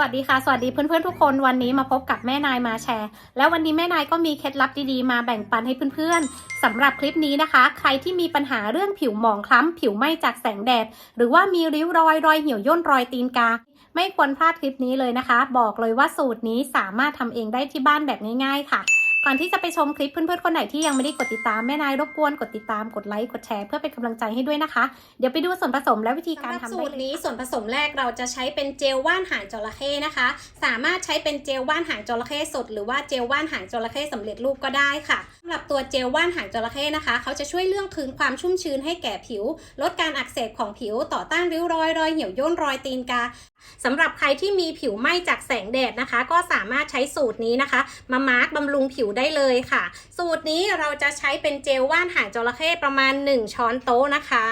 สวัสดีค่ะ สวัสดีเพื่อนๆทุกคนวันนี้มาพบกับแม่นายมาแชร์ แล้ววันนี้แม่นายก็มีเคล็ดลับดีๆมาแบ่งปันให้เพื่อนๆสำหรับคลิปนี้นะคะ ใครที่มีปัญหาเรื่องผิวหมองคล้ำผิวไหม้จากแสงแดด หรือว่ามีริ้วรอยรอยเหี่ยวย่นรอยตีนกา ไม่ควรพลาดคลิปนี้เลยนะคะ บอกเลยว่าสูตรนี้สามารถทำเองได้ที่บ้านแบบง่าย ๆ ค่ะ ก่อนที่จะไปชมคลิปเพื่อนๆคนไหนที่ยังไม่ได้กดติดตามแม่นายรบกวนกดติดตามกดไลค์กดแชร์เพื่อเป็นกำลังใจให้ด้วยนะคะ เดี๋ยวไปดูส่วนผสมและวิธีการทำสำหบสูตรนี้ส่วนผสมแรกเราจะใช้เป็นเจลว่านหางจระเข้นะคะ สามารถใช้เป็นเจลว่านหางจระเข้สด หรือว่าเจลว่านหางจระเข้สำเร็จรูปก็ได้ค่ะสำหรับตัวเจลว่านหางจระเข้นะคะ เขาจะช่วยเรื่องคืนความชุ่มชื้นให้แก่ผิว ลดการอักเสบของผิวต่อต้านริ้วรอยรอยเหี่ยวย่นรอยตีนกาสำหรับใครที่มีผิวไหม้จากแสงแดดนะคะ ก็สามารถใช้สูตรนี้นะคะ มามาร์กบำรุงผิวได้เลยค่ะ สูตรนี้เราจะใช้เป็นเจลว่านหางจระเข้ประมาณ 1 ช้อนโต๊ะนะคะ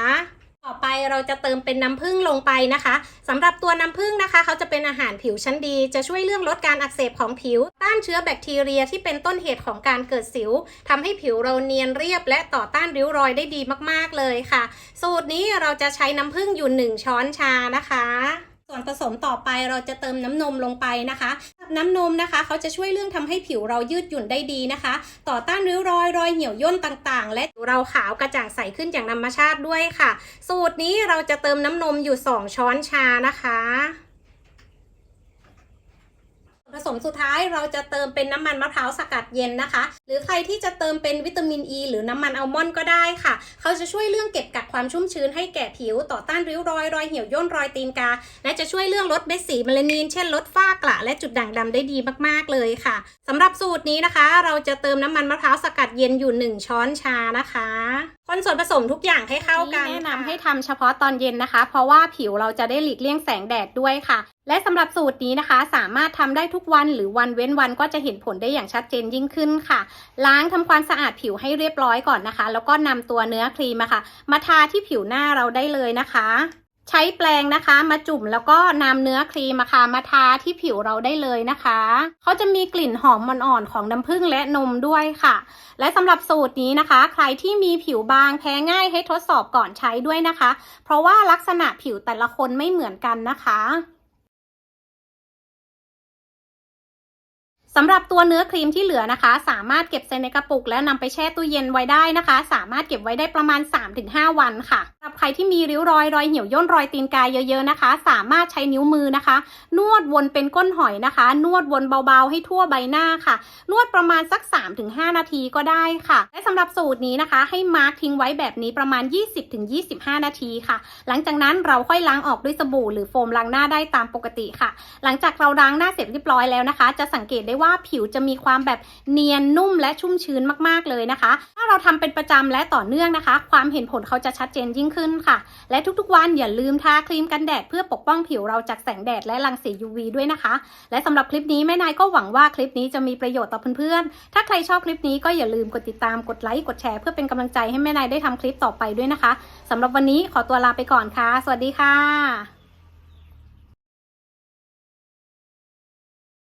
ต่อไปเราจะเติมเป็นน้ำผึ้งลงไปนะคะสำหรับตัวน้ำผึ้งนะคะเขาจะเป็นอาหารผิวชั้นดี จะช่วยเรื่องลดการอักเสบของผิว ต้านเชื้อแบคทีเรียที่เป็นต้นเหตุของการเกิดสิวทำให้ผิวเราเนียนเรียบ และต่อต้านริ้วรอยได้ดีมากๆเลยค่ะ สูตรนี้เราจะใช้น้ำผึ้งอยู่ 1 ช้อนชานะคะ ส่วนผสมต่อไปเราจะเติมน้ำนมลงไปนะคะน้ำนมนะคะ เขาจะช่วยเรื่องทำให้ผิวเรายืดหยุ่นได้ดีนะคะ ต่อต้านริ้วรอยรอยเหี่ยวย่นต่างๆ และเราขาวกระจ่างใสขึ้นอย่างธรรมชาติด้วยค่ะ สูตรนี้เราจะเติมน้ำนมอยู่ 2 ช้อนชานะคะ สมสุดท้ายเราจะเติมเป็นน้ำมันมะพร้าวสกัดเย็นนะคะ หรือใครที่จะเติมเป็นวิตามินอ e, ีหรือน้ำมันอัลมอนด์ก็ได้ค่ะ เขาจะช่วยเรื่องเก็บกักความชุ่มชื้นให้แก่ผิวต่อต้านริ้วรอยรอยเหี่ยวย่นรอยตีนกา และจะช่วยเรื่องลดเม็ดสีเมลานิน เช่นลดฝ้ากระและจุดด่างดำได้ดีมากๆเลยค่ะสำหรับสูตรนี้นะคะ เราจะเติมน้ำมันมะพร้าวสกัดเย็นอยู่ 1 ช้อนชานะคะคนส่วนผสมทุกอย่างให้เข้ากันแนะนำให้ทำเฉพาะตอนเย็นนะคะ เพราะว่าผิวเราจะได้หลีกเลี่ยงแสงแดดด้วยค่ะ และสำหรับสูตรนี้นะคะ สามารถทำได้ทุกวันหรือวันเว้นวันก็จะเห็นผลได้อย่างชัดเจนยิ่งขึ้นค่ะ ล้างทำความสะอาดผิวให้เรียบร้อยก่อนนะคะ แล้วก็นำตัวเนื้อครีมอะค่ะ มาทาที่ผิวหน้าเราได้เลยนะคะ ใช้แปรงนะคะมาจุ่มแล้วก็นำเนื้อครีมอะค่ะมาทาที่ผิวเราได้เลยนะคะเขาจะมีกลิ่นหอมอ่อนๆของน้ำผึ้งและนมด้วยค่ะ และสำหรับสูตรนี้นะคะ ใครที่มีผิวบางแพ้ง่ายให้ทดสอบก่อนใช้ด้วยนะคะ เพราะว่าลักษณะผิวแต่ละคนไม่เหมือนกันนะคะ สำหรับตัวเนื้อครีมที่เหลือนะคะ สามารถเก็บใส่ในกระปุก แล้วนำไปแช่ตู้เย็นไว้ได้นะคะ สามารถเก็บไว้ได้ประมาณ 3-5 วันค่ะสำหรับใครที่มีริ้วรอยรอยเหี่ยวย่นรอยตีนกายเยอะๆนะคะ สามารถใช้นิ้วมือนะคะ นวดวนเป็นก้นหอยนะคะ นวดวนเบาๆ ให้ทั่วใบหน้าค่ะ นวดประมาณสัก 3-5 นาทีก็ได้ค่ะ และสำหรับสูตรนี้นะคะ ให้มาร์คทิ้งไว้แบบนี้ประมาณ 20-25 นาทีค่ะ หลังจากนั้นเราค่อยล้างออกด้วยสบู่หรือโฟมล้างหน้าได้ตามปกติค่ะ หลังจากเราล้างหน้าเสร็จเรียบร้อยแล้วนะคะ จะสังเกตได้ว่า่าผิวจะมีความแบบเนียนนุ่มและชุ่มชื้นมากๆเลยนะคะ ถ้าเราทำเป็นประจำและต่อเนื่องนะคะ ความเห็นผลเขาจะชัดเจนยิ่งขึ้นค่ะ และทุกๆวันอย่าลืมทาครีมกันแดดเพื่อปกป้องผิวเราจากแสงแดดและรังสี UV ด้วยนะคะ และสำหรับคลิปนี้แม่นายก็หวังว่าคลิปนี้จะมีประโยชน์ต่อเพื่อนๆ ถ้าใครชอบคลิปนี้ก็อย่าลืมกดติดตามกดไลค์กดแชร์เพื่อเป็นกำลังใจให้แม่นายได้ทำคลิปต่อไปด้วยนะคะสำหรับวันนี้ขอตัวลาไปก่อนค่ะ สวัสดีค่ะ